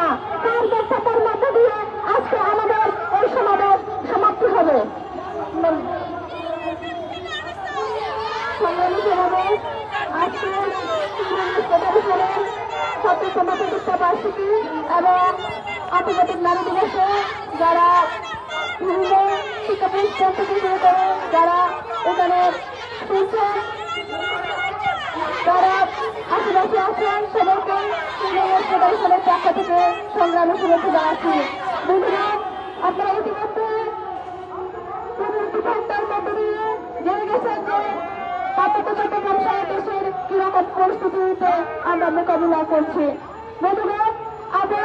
না তার বক্তব্যের মধ্য দিয়ে আজকে আমাদের এই সমাবেশ সমাপ্তি হবে। প্রতিষ্ঠা বার্ষিকী এবং আন্তর্জাতিক নারী দিবসে যারা বিভিন্ন শিক্ষা প্রতিষ্ঠান থেকে শুরু যারা এখানে ফেডারেশনের পক্ষ থেকে সংগ্রামী শুভেচ্ছা জানাচ্ছি বন্ধুরা, আপনারা ইতিমধ্যে জেনে গেছেন যে পার্বত্য দেশের কীরকম পরিস্থিতিতে আমরা মোকাবিলা করছি। বন্ধুরা, আমরা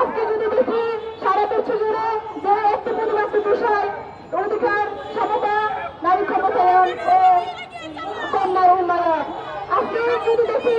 আজকে যদি দেখি, সারা পৃথিবী জুড়ে যে একটি পরিমাত্রিক বিষয়, অধিকার সমতা নারী কন্যার উন্নয়ন। আজকে যদি দেখি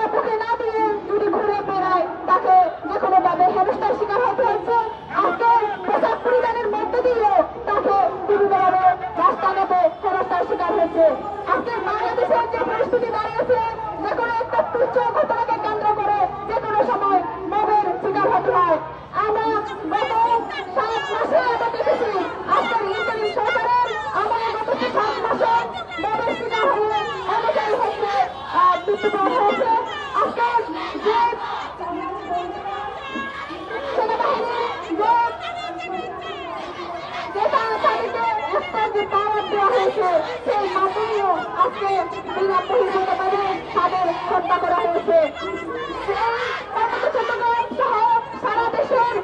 বেড়ায়, তাকে যে কোনো ভাবে শিকার হতে হয়েছে, আজকে পোশাক পরিধানের মধ্যে দিয়েও তাকে বিভিন্নভাবে রাস্তাঘাটে হেনস্থার শিকার হয়েছে। আজকে বাংলাদেশের যে পরিস্থিতি দাঁড়িয়েছে, যে কোনো একটা তুচ্ছ ঘটনাকে কেন্দ্র করে যে কোনো সময় মবের শিকার হতে হয় আমরা গত সাত মাসে আমরা দেখেছি আজকের ইন্টারিম সরকারের আমাদের গত সাত মাসে মবের শিকার হয়ে অনেকেই হচ্ছে আহ, মৃত্যুবরণ হয়েছে আজকে যে সেনাবাহিনী যে যে তারা তাদেরকে একটা যে পাওয়ার দেওয়া হয়েছে সেই মাধ্যমেও আজকে বিনা বহির্ভূতভাবে তাদের হত্যা করা হয়েছে সেই পার্বত্য চট্টগ্রাম সহ সারা দেশের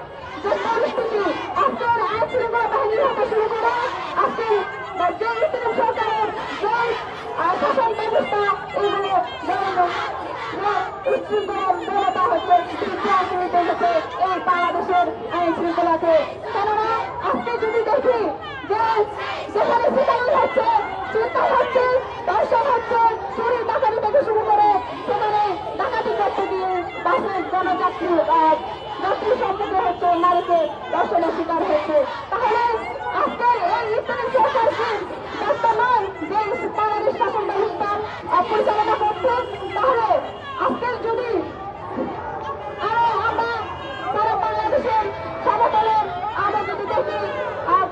যে পরিস্থিতি আজকের আইন শৃঙ্খলা বাহিনীর হাতে শুরু করে আজকে যে ইসলাম সরকারের যে আহ, শাসন ব্যবস্থা এগুলো উচ্ছৃঙ্খলতা হচ্ছে বিভ্রান্ত হতে হচ্ছে এই বাংলাদেশের আইন শৃঙ্খলাকে কেননা আজকে যদি দেখি যে যেখানে শিকারি হচ্ছে চিন্তা হচ্ছে দর্শন হচ্ছে চুরি ডাকাতি থেকে শুরু করে সেখানে ডাকাতি করতে জনযাত্রী আহ, যাত্রী সম্মুখে হচ্ছে নারীকে দর্শনের শিকার হচ্ছে। তাহলে আজকের এই ইসলামী সরকার কি বর্তমান যে বাংলাদেশ শাসন ব্যবস্থা পরিচালনা করছে তাহলে আজকের যদি আরও আমরা সারা বাংলাদেশের সমতলে আমরা যদি দেখি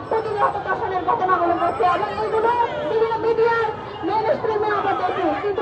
প্রতিনিয়ত দর্শনের ঘটনাগুলো ঘটছে এবং এইগুলো বিভিন্ন মিডিয়ার মেন স্ট্রিমে আমরা দেখি। কিন্তু